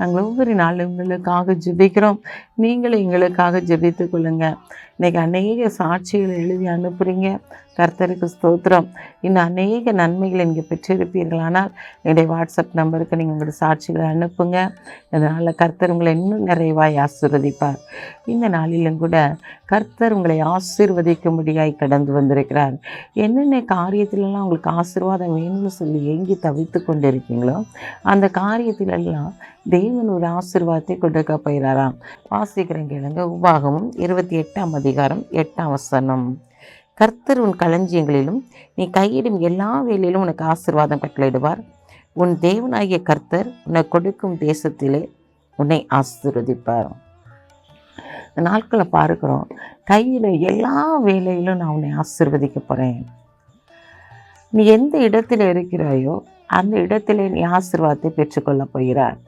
நாங்கள் ஒவ்வொரு நாளும் உங்களுக்காக ஜெபிக்கிறோம். நீங்களும் எங்களுக்காக ஜெபித்து கொள்ளுங்க. இன்னைக்கு அநேக சாட்சிகளை எழுதி அனுப்புகிறீங்க கர்த்தருக்கு ஸ்தோத்திரம். இன்னும் அநேக நன்மைகளை நீங்கள் பெற்றிருப்பீர்களானால் என்னுடைய வாட்ஸ்அப் நம்பருக்கு நீங்கள் உங்களுடைய சாட்சிகளை அனுப்புங்க. அதனால் கர்த்தர் உங்களை இன்னும் நிறைவாய் ஆசீர்வதிப்பார். இந்த நாளிலும் கூட கர்த்தர் உங்களை ஆசீர்வதிக்கும்படியாய் கடந்து வந்திருக்கிறார். என்னென்ன காரியத்திலெல்லாம் உங்களுக்கு ஆசீர்வாதம் வேணும்னு சொல்லி ஏங்கி தவித்து கொண்டு இருக்கீங்களோ அந்த காரியத்திலெல்லாம் தேவன் ஒரு ஆசிர்வாதத்தை கொடுக்க போயிறாராம் வாசிக்கிறேன் கேளுங்க. உபாகமும் இருபத்தி எட்டாம் அதிகாரம் எட்டாம் வசனம். கர்த்தர் உன் களஞ்சியங்களிலும் நீ கையிடும் எல்லா வேலையிலும் உனக்கு ஆசீர்வாதம் கட்டளையிடுவார். உன் தேவனாகிய கர்த்தர் உனக்கு கொடுக்கும் தேசத்திலே உன்னை ஆசீர்வதிப்பார். இந்த நாட்களை பார்க்குறோம். கையில் எல்லா வேலையிலும் நான் உன்னை ஆசிர்வதிக்க போகிறேன் நீ எந்த இடத்துல இருக்கிறாயோ அந்த இடத்துல நீ ஆசீர்வாதத்தை பெற்றுக்கொள்ள போகிறார்.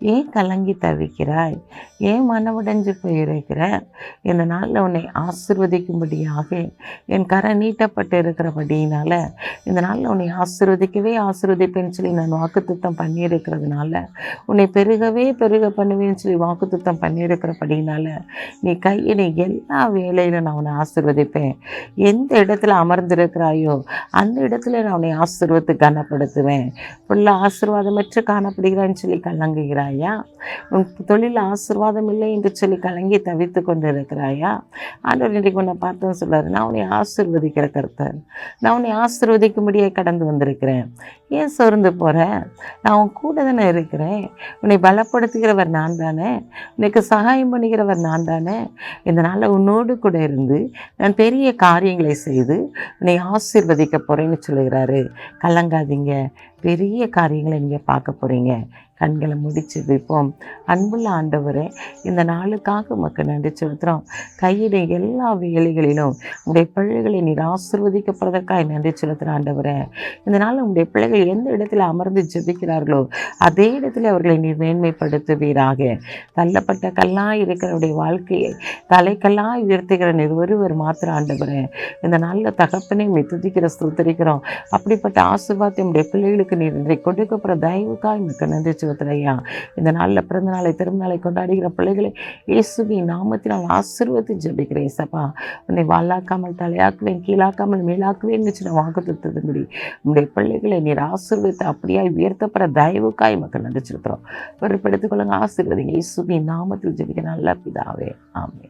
ஏன் கலங்கி தவிக்கிறாய்? ஏன் மனமுடைஞ்சு போயிருக்கிற இந்த நாளில் உன்னை ஆசிர்வதிக்கும்படியாக என் கரை நீட்டப்பட்டு இருக்கிறபடியினால் இந்த நாளில் உன்னை ஆசிர்வதிக்கவே ஆசிர்வதிப்பேன்னு சொல்லி நான் வாக்குத்தம் பண்ணியிருக்கிறதுனால உன்னை பெருகவே பெருக பண்ணுவேன்னு சொல்லி வாக்குத்தம் பண்ணியிருக்கிறபடினால நீ கையினை எல்லா வேலையிலும் நான் உன்னை ஆசிர்வதிப்பேன். எந்த இடத்துல அமர்ந்திருக்கிறாயோ அந்த இடத்துல நான் உன்னை ஆசிர்வத்தை கனப்படுத்துவேன். ஃபுல்லாக ஆசீர்வாதமற்று காணப்படுகிறான்னு சொல்லி கலங்குகிறாய். உன் தொழில் ஆசீர்வாதம் இல்லை என்று சொல்லி கலங்கி தவித்து கொண்டு இருக்கிறாயா ஆண்டவர் இன்றைக்கு உன்னை பார்த்தோன்னு சொல்கிறார் நான் உன்னை ஆசிர்வதிக்கிற கருத்தர். நான் உன்னை ஆசீர்வதிக்கும்படியே கடந்து வந்திருக்கிறேன். ஏன் சோர்ந்து போகிறேன் நான் உன் கூட தானே இருக்கிறேன். உன்னை பலப்படுத்துகிறவர் நான் தானே. உனக்கு சகாயம் பண்ணுகிறவர் நான் தானே. இந்த நாளில் உன்னோடு கூட இருந்து நான் பெரிய காரியங்களை செய்து உன்னை ஆசிர்வதிக்க போகிறேன்னு சொல்லுகிறாரு. கலங்காதீங்க. பெரிய காரியங்களை நீங்கள் பார்க்க போகிறீங்க கண்களை முடிச்சு வைப்போம். அன்புள்ள ஆண்டவரே இந்த நாளுக்காக மக்கள் நன்றி செலுத்துகிறோம் கையிட எல்லா வேலைகளிலும் உங்களுடைய பிள்ளைகளை நீர் ஆசிர்வதிக்கப்படுறதற்காக நன்றி செலுத்துகிற ஆண்டவரே. இந்த நாள் உங்களுடைய பிள்ளைகள் எந்த இடத்துல அமர்ந்து ஜெபிக்கிறார்களோ அதே இடத்துல அவர்களை நீர் மேன்மைப்படுத்துவீராக. தள்ளப்பட்ட கல்லாய் இருக்கிறவருடைய வாழ்க்கையை தலைக்கல்லாய் உயர்த்துகிற நீர் ஒருவர் மாத்திர ஆண்டவரே. இந்த நாளில் தகப்பனை மித்துதிக்கிற ஸ்தோத்தரிக்கிறோம். அப்படிப்பட்ட ஆசிர்வாதம் உடைய பிள்ளைகளுக்கு நீர் இன்றைக்கு கொடுக்கப்படுற தயவுக்காய் மிக்க நன்றி செலுத்துறையா இந்த நாளில் பிறந்த நாளை திருநாளை கொண்டாடுகிற பிள்ளைகளை இயேசுவின் நாமத்தினால் ஆசீர்வதி ஜெபிக்கிறேன் சப்பா உன்னை வாழாக்காமல் தலையாக்குவேன் கீழாக்காமல் மேலாக்குவேன் சின்ன வாக்கு முடி உங்களுடைய பிள்ளைகளை நீர் ஆசீர்வதித்து அப்படியாய் உயர்த்தப்படுற தயவுக்காய் மக்கள் நன்றி செலுத்துகிறோம் கொள்ளுங்க ஆசீர்வதிங்க. இயேசுவி நாமத்தில் ஜெபிக்க நல்ல பிதாவே. ஆமே